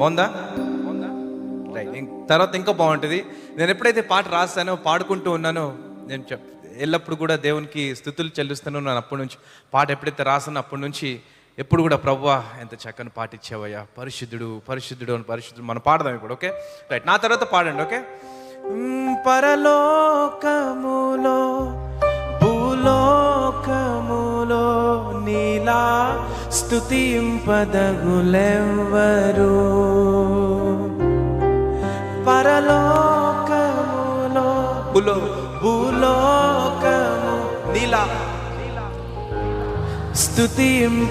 బాగుందా? రైట్ తర్వాత ఇంకా బాగుంటుంది. నేను ఎప్పుడైతే పాట రాస్తానో పాడుకుంటూ ఉన్నానో నేను చెప్ ఎల్లప్పుడు కూడా దేవునికి స్థుతులు చెల్లిస్తాను నేను అప్పటి నుంచి పాట ఎప్పుడైతే రాసానో అప్పటి నుంచి ఎప్పుడు కూడా ప్రవ్వా ఎంత చక్కని పాట ఇచ్చావయ్యా. పరిశుద్ధుడు పరిశుద్ధుడు అని పరిశుద్ధుడు. మనం పాడదాం ఇప్పుడు ఓకే? రైట్ నా తర్వాత పాడండి ఓకే? పరలోకము నీలా స్తుతింపదగులెవ్వరు. పరలోకములో భూలో భూలోకము నీలా స్తుతింపదగులెవ్వరు.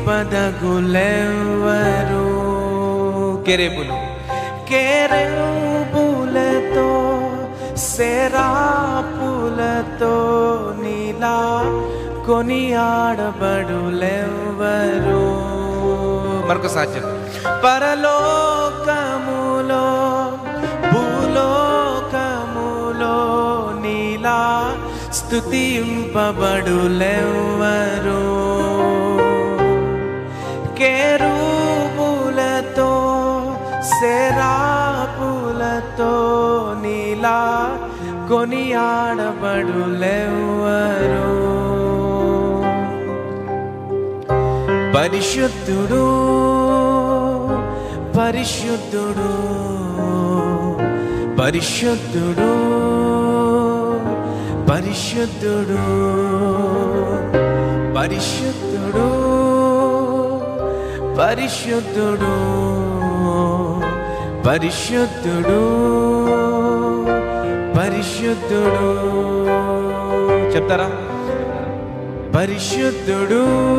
కెరేబులు. కెరేబులతో సెరాపులతో నీలా కొని ఆడబడులెవ్వరు? మరొక సాధ్యం. పరలోకములో భూలోకములో నీలా స్థుతింపబడులెవ్వరు కేరూపులతో శరాపులతో నీలా కొని కొనియాడబడులెవ్వరు పరిశుద్ధుడు పరిశుద్ధుడు పరిశుద్ధుడు పరిశుద్ధుడు పరిశుద్ధుడు పరిశుద్ధుడు పరిశుద్ధుడు పరిశుద్ధుడు. చెప్తారా? పరిశుద్ధుడు